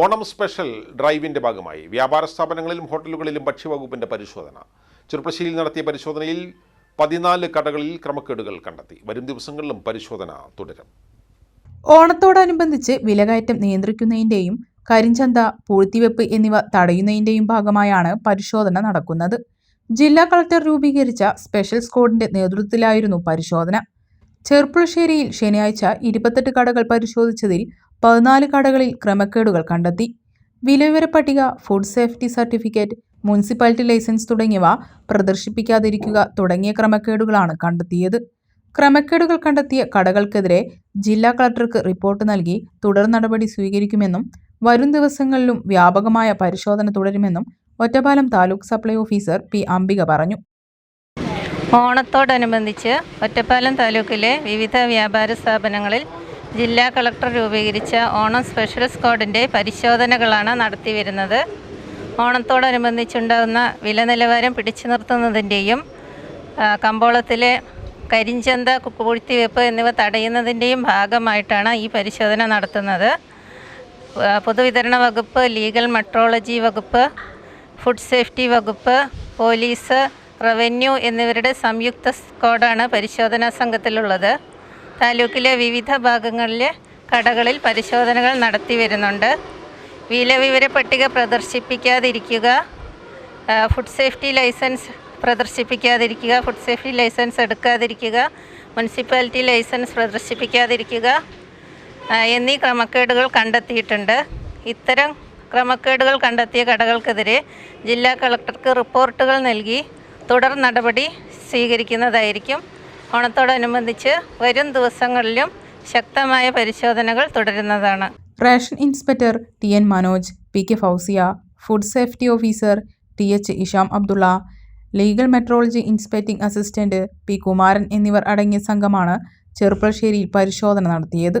Onam special ഡ്രൈവിന്റെ ഭാഗമായി വ്യാപാര സ്ഥാപനങ്ങളിലും ഹോട്ടലുകളിലും ഭക്ഷ്യവകുപ്പിന്റെ പരിശോധന. ചെറുപ്പശ്ശേരിയിൽ നടത്തിയ പരിശോധനയിൽ പതിനാല് കടകളിൽ ക്രമക്കേടുകൾ കണ്ടെത്തി. വരും ദിവസങ്ങളിലും പരിശോധന തുടരും. ഓണത്തോടനുബന്ധിച്ച് വിലകയറ്റം നിയന്ത്രിക്കുന്നതിന്റെയും കരിഞ്ചന്ത പൂഴ്ത്തിവെപ്പ് എന്നിവ തടയുന്നതിന്റെയും ഭാഗമായാണ് പരിശോധന നടക്കുന്നത്. ജില്ലാ കളക്ടർ രൂപീകരിച്ച സ്പെഷ്യൽ സ്ക്വാഡിന്റെ നേതൃത്വത്തിലായിരുന്നു പരിശോധന. ചെർപ്പുളശ്ശേരിയിൽ ശനിയാഴ്ച ഇരുപത്തെട്ട് കടകൾ പരിശോധിച്ചതിൽ പതിനാല് കടകളിൽ ക്രമക്കേടുകൾ കണ്ടെത്തി. വിലവിവര പട്ടിക food safety certificate municipality license തുടങ്ങിയവ പ്രദർശിപ്പിക്കാതിരിക്കുക തുടങ്ങിയ ക്രമക്കേടുകളാണ് കണ്ടെത്തിയത്. ക്രമക്കേടുകൾ കണ്ടെത്തിയ കടകൾക്കെതിരെ ജില്ലാ കളക്ടർക്ക് റിപ്പോർട്ട് നൽകി തുടർ നടപടി സ്വീകരിക്കുമെന്നും വരും ദിവസങ്ങളിലും വ്യാപകമായ പരിശോധന തുടരുമെന്നും Ottapalam taluk supply officer P Ambika പറഞ്ഞു. ഓണത്തോടനുബന്ധിച്ച് ഒറ്റപ്പാലം താലൂക്കിലെ വിവിധ വ്യാപാര സ്ഥാപനങ്ങളിൽ ജില്ലാ കളക്ടർ രൂപീകരിച്ച ഓണം സ്പെഷ്യൽ സ്ക്വാഡിന്റെ പരിശോധനകളാണ് നടത്തിവരുന്നത്. ഓണത്തോടനുബന്ധിച്ചുണ്ടാകുന്ന വില നിലവാരം പിടിച്ചു നിർത്തുന്നതിന്റെയും കമ്പോളത്തിലെ കരിഞ്ചന്ത പൂഴ്ത്തിവെപ്പ് എന്നിവ തടയുന്നതിന്റെയും ഭാഗമായിട്ടാണ് ഈ പരിശോധന നടത്തുന്നത്. പൊതുവിതരണ വകുപ്പ് ലീഗൽ മെട്രോളജി വകുപ്പ് ഫുഡ് സേഫ്റ്റി വകുപ്പ് പോലീസ് റവന്യൂ എന്നിവരുടെ സംയുക്ത സ്ക്വാഡാണ് പരിശോധനാ സംഘത്തിലുള്ളത്. താലൂക്കിലെ വിവിധ ഭാഗങ്ങളിലെ കടകളിൽ പരിശോധനകൾ നടത്തി വരുന്നുണ്ട്. വിലവിവര പട്ടിക പ്രദർശിപ്പിക്കാതിരിക്കുക ഫുഡ് സേഫ്റ്റി ലൈസൻസ് പ്രദർശിപ്പിക്കാതിരിക്കുക ഫുഡ് സേഫ്റ്റി ലൈസൻസ് എടുക്കാതിരിക്കുക മുനിസിപ്പാലിറ്റി ലൈസൻസ് പ്രദർശിപ്പിക്കാതിരിക്കുക എന്നീ ക്രമക്കേടുകൾ കണ്ടെത്തിയിട്ടുണ്ട്. ഇത്തരം ക്രമക്കേടുകൾ കണ്ടെത്തിയ കടകൾക്കെതിരെ ജില്ലാ കളക്ടർക്ക് റിപ്പോർട്ടുകൾ നൽകി തുടർ നടപടി സ്വീകരിക്കുന്നതായിരിക്കും. ഓണത്തോടനുബന്ധിച്ച് വരും ദിവസങ്ങളിലും ശക്തമായ പരിശോധനകൾ തുടരുന്നതാണ്. Ration inspector T N Manoj P K Fousiya food safety officer T H Isham Abdulla legal metrology inspecting assistant P Kumaran എന്നിവർ അടങ്ങിയ സംഘമാണ് ചെറുപ്പശ്ശേരിയിൽ പരിശോധന നടത്തിയത്.